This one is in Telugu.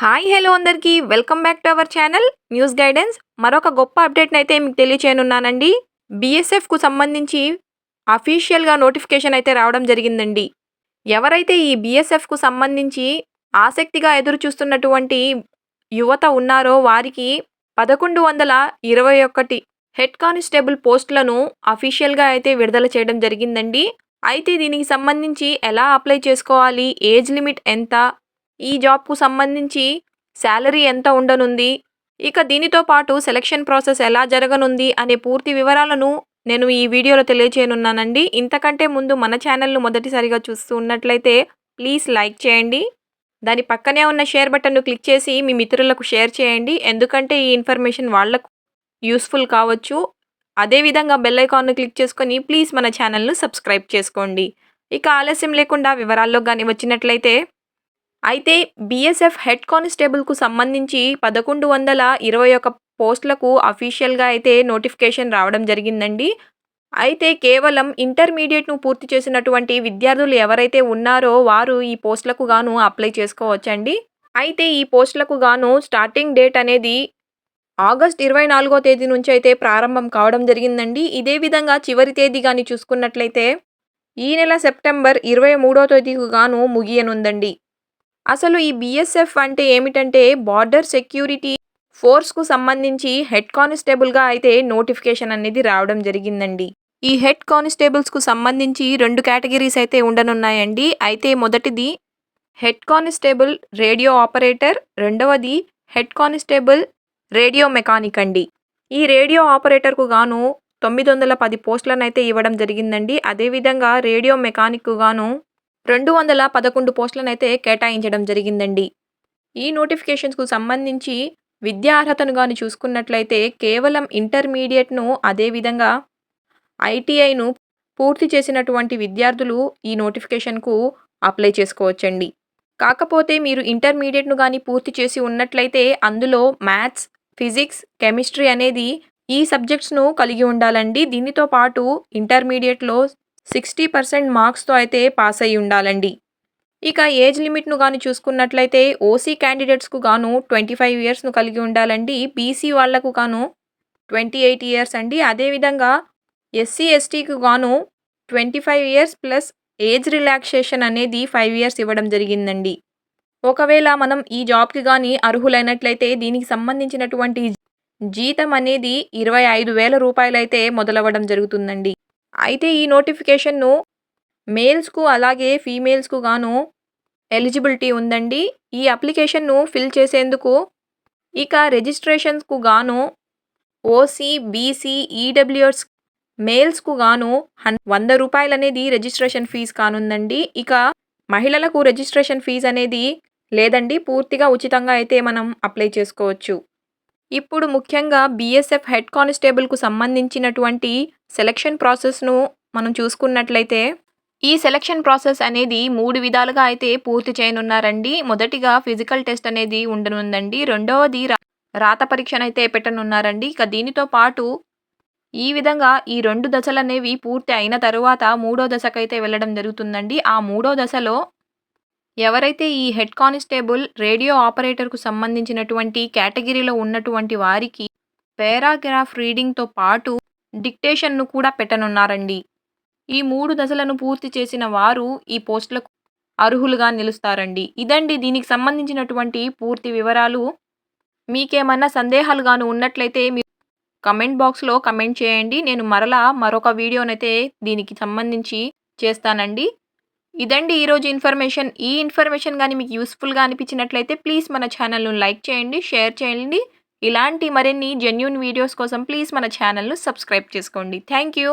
హాయ్ హలో అందరికీ. Welcome back to our channel news guidance. మరొక గొప్ప అప్డేట్ని అయితే మీకు తెలియచేయనున్నానండి. బీఎస్ఎఫ్కు సంబంధించి అఫీషియల్గా నోటిఫికేషన్ అయితే రావడం జరిగిందండి. ఎవరైతే ఈ బీఎస్ఎఫ్కు సంబంధించి ఆసక్తిగా ఎదురు చూస్తున్నటువంటి యువత ఉన్నారో వారికి పదకొండు వందల ఇరవై ఒకటి హెడ్ కానిస్టేబుల్ పోస్టులను అఫీషియల్గా అయితే విడుదల చేయడం జరిగిందండి. అయితే దీనికి సంబంధించి ఎలా అప్లై చేసుకోవాలి? ఏజ్ లిమిట్ ఎంత? ఈ జాబ్కు సంబంధించి శాలరీ ఎంత ఉండనుంది? ఇక దీనితో పాటు సెలక్షన్ ప్రాసెస్ ఎలా జరగనుంది? అనే పూర్తి వివరాలను నేను ఈ వీడియోలో తెలియచేయనున్నానండి. ఇంతకంటే ముందు మన ఛానల్ను మొదటిసారిగా చూస్తూ ఉన్నట్లయితే ప్లీజ్ లైక్ చేయండి. దాని పక్కనే ఉన్న షేర్ బటన్ను క్లిక్ చేసి మీ మిత్రులకు షేర్ చేయండి. ఎందుకంటే ఈ ఇన్ఫర్మేషన్ వాళ్ళకు యూస్ఫుల్ కావచ్చు. అదేవిధంగా బెల్ ఐకాన్ను క్లిక్ చేసుకొని ప్లీజ్ మన ఛానల్ను సబ్స్క్రైబ్ చేసుకోండి. ఇక ఆలస్యం లేకుండా వివరాల్లో కానీ వచ్చినట్లయితే అయితే బీఎస్ఎఫ్ హెడ్ కానిస్టేబుల్కు సంబంధించి పదకొండు వందల ఇరవై ఒక పోస్టులకు అఫీషియల్గా అయితే నోటిఫికేషన్ రావడం జరిగిందండి. అయితే కేవలం ఇంటర్మీడియట్ను పూర్తి చేసినటువంటి విద్యార్థులు ఎవరైతే ఉన్నారో వారు ఈ పోస్టులకు గాను అప్లై చేసుకోవచ్చండి. అయితే ఈ పోస్టులకు గాను స్టార్టింగ్ డేట్ అనేది ఆగస్ట్ ఇరవై నాలుగో తేదీ నుంచి అయితే ప్రారంభం కావడం జరిగిందండి. ఇదే విధంగా చివరి తేదీ కానీ చూసుకున్నట్లయితే ఈ నెల సెప్టెంబర్ ఇరవై మూడో తేదీకు గాను ముగియనుందండి. అసలు ఈ బీఎస్ఎఫ్ అంటే ఏమిటంటే బార్డర్ సెక్యూరిటీ ఫోర్స్కు సంబంధించి హెడ్ కానిస్టేబుల్గా అయితే నోటిఫికేషన్ అనేది రావడం జరిగిందండి. ఈ హెడ్ కానిస్టేబుల్స్కు సంబంధించి రెండు కేటగిరీస్ అయితే ఉండనున్నాయండి. అయితే మొదటిది హెడ్ కానిస్టేబుల్ రేడియో ఆపరేటర్ రెండవది హెడ్ కానిస్టేబుల్ రేడియో మెకానిక్ అండి. ఈ రేడియో ఆపరేటర్కు గాను తొమ్మిది వందల పది పోస్టులను అయితే ఇవ్వడం జరిగిందండి. అదేవిధంగా రేడియో మెకానిక్కు గాను రెండు వందల పదకొండు పోస్టులనైతే అయితే కేటాయించడం జరిగిందండి. ఈ నోటిఫికేషన్స్కు సంబంధించి విద్యా అర్హతను కానీ చూసుకున్నట్లయితే కేవలం ఇంటర్మీడియట్ను అదేవిధంగా ఐటీఐను పూర్తి చేసినటువంటి విద్యార్థులు ఈ నోటిఫికేషన్కు అప్లై చేసుకోవచ్చండి. కాకపోతే మీరు ఇంటర్మీడియట్ను కానీ పూర్తి చేసి ఉన్నట్లయితే అందులో మ్యాథ్స్ ఫిజిక్స్ కెమిస్ట్రీ అనేది ఈ సబ్జెక్ట్స్ను కలిగి ఉండాలండి. దీనితో పాటు ఇంటర్మీడియట్లో సిక్స్టీ పర్సెంట్ మార్క్స్తో అయితే పాస్ అయి ఉండాలండి ఇక ఏజ్ లిమిట్ను కానీ చూసుకున్నట్లయితే ఓసీ క్యాండిడేట్స్కు గాను ట్వంటీ ఫైవ్ ఇయర్స్ను కలిగి ఉండాలండి. బీసీ వాళ్ళకు గాను ట్వంటీ ఎయిట్ ఇయర్స్ అండి. అదేవిధంగా ఎస్సీ ఎస్టీకి గాను twenty five years plus age relaxation అనేది ఫైవ్ ఇయర్స్ ఇవ్వడం జరిగిందండి. ఒకవేళ మనం ఈ జాబ్కి కానీ అర్హులైనట్లయితే దీనికి సంబంధించినటువంటి జీతం అనేది ఇరవై ఐదు వేల రూపాయలైతే మొదలవ్వడం జరుగుతుందండి. అయితే ఈ నోటిఫికేషన్ను మేల్స్కు అలాగే ఫీమేల్స్కు గాను ఎలిజిబిలిటీ ఉందండి. ఈ అప్లికేషన్ను ఫిల్ చేసేందుకు ఇక రిజిస్ట్రేషన్స్కు గాను ఓసీ బీసీ ఈడబ్ల్యూఎస్ మేల్స్కు గాను హన్ వంద రూపాయలు అనేది రిజిస్ట్రేషన్ ఫీజు కానుందండి. ఇక మహిళలకు రిజిస్ట్రేషన్ ఫీజు అనేది లేదండి. పూర్తిగా ఉచితంగా అయితే మనం అప్లై చేసుకోవచ్చు. ఇప్పుడు ముఖ్యంగా బీఎస్ఎఫ్ హెడ్ కానిస్టేబుల్కు సంబంధించినటువంటి సెలక్షన్ ప్రాసెస్ను మనం చూసుకున్నట్లయితే ఈ సెలక్షన్ ప్రాసెస్ అనేది మూడు విధాలుగా అయితే పూర్తి చేయనున్నారండి. మొదటిగా ఫిజికల్ టెస్ట్ అనేది ఉండనుందండి. రెండవది రాత పరీక్షనైతే పెట్టనున్నారండి. ఇక దీనితో పాటు ఈ విధంగా ఈ రెండు దశలు అనేవి పూర్తి అయిన తరువాత మూడో దశకైతే వెళ్ళడం జరుగుతుందండి. ఆ మూడో దశలో ఎవరైతే ఈ హెడ్ కానిస్టేబుల్ రేడియో ఆపరేటర్కు సంబంధించినటువంటి కేటగిరీలో ఉన్నటువంటి వారికి పారాగ్రాఫ్ రీడింగ్తో పాటు డిక్టేషన్ను కూడా పెట్టనున్నారండి. ఈ మూడు దశలను పూర్తి చేసిన వారు ఈ పోస్టులకు అర్హులుగా నిలుస్తారండి. ఇదండి దీనికి సంబంధించినటువంటి పూర్తి వివరాలు. మీకేమన్నా సందేహాలు గాను ఉన్నట్లయితే మీరు కమెంట్ బాక్స్లో కమెంట్ చేయండి. నేను మరలా మరొక వీడియోనైతే దీనికి సంబంధించి చేస్తానండి. ఇదండి ఈరోజు ఇన్ఫర్మేషన్. ఈ ఇన్ఫర్మేషన్ కానీ మీకు యూస్ఫుల్గా అనిపించినట్లయితే ప్లీజ్ మన ఛానల్ను లైక్ చేయండి షేర్ చేయండి. ఇలాంటి మరిన్ని జెన్యున్ వీడియోస్ కోసం ప్లీజ్ మన ఛానల్ను సబ్స్క్రైబ్ చేసుకోండి. Thank you.